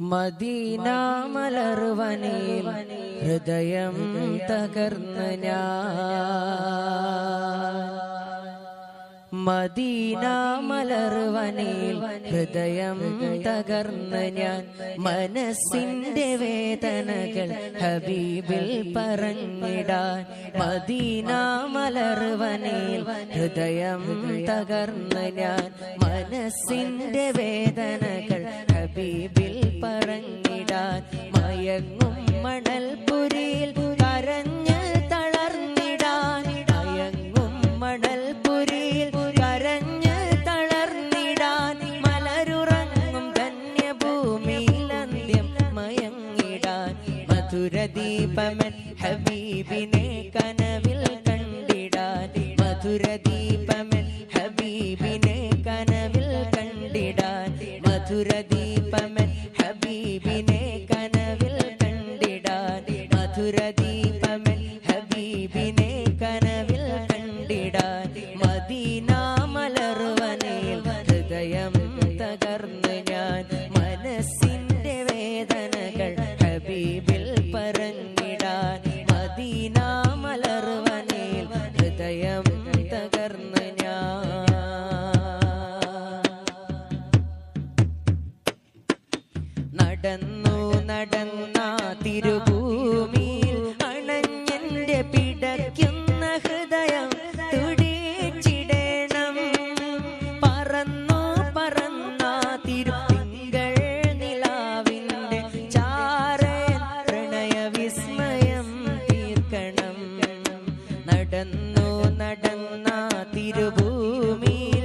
Medina മലർവനിൽ ഹൃദയം തകർന്ന് ഞാൻ. മദീന മലർവനിൽ ഹൃദയം തകർന്ന ഞാൻ. മനസ്സിന്റെ വേദനകൾ ഹബീബിൽ പറഞ്ഞിടാൻ. മദീന മലർവനിൽ ഹൃദയം തകർന്ന ഞാൻ. മനസ്സിന്റെ വേദനകൾ ഹബീബിൽ പറഞ്ഞിടാൻ. മയങ്ങും മണൽപുരിയിൽ മധുരദീപമൻ ഹബീബിനെ കനവിൽ കണ്ടിടാൻ മധുരദീപമൻ ഹബീബിനെ കനവിൽ കണ്ടിടാൻ മധുരദീപമൻ ഹബീബിനെ കനവിൽ കണ്ടിടാൻ മധുരദീപമൻ ഹബീബിനെ കനവിൽ കണ്ടിടാതെ മദീന മലർവനയിൽ ഹൃദയം തകർന്ന് ഞാൻ തകർന്ന് ഞാൻ നടന്നു നടന്ന തിരുഭൂമിയിൽ തിരുഭൂമിയിൽ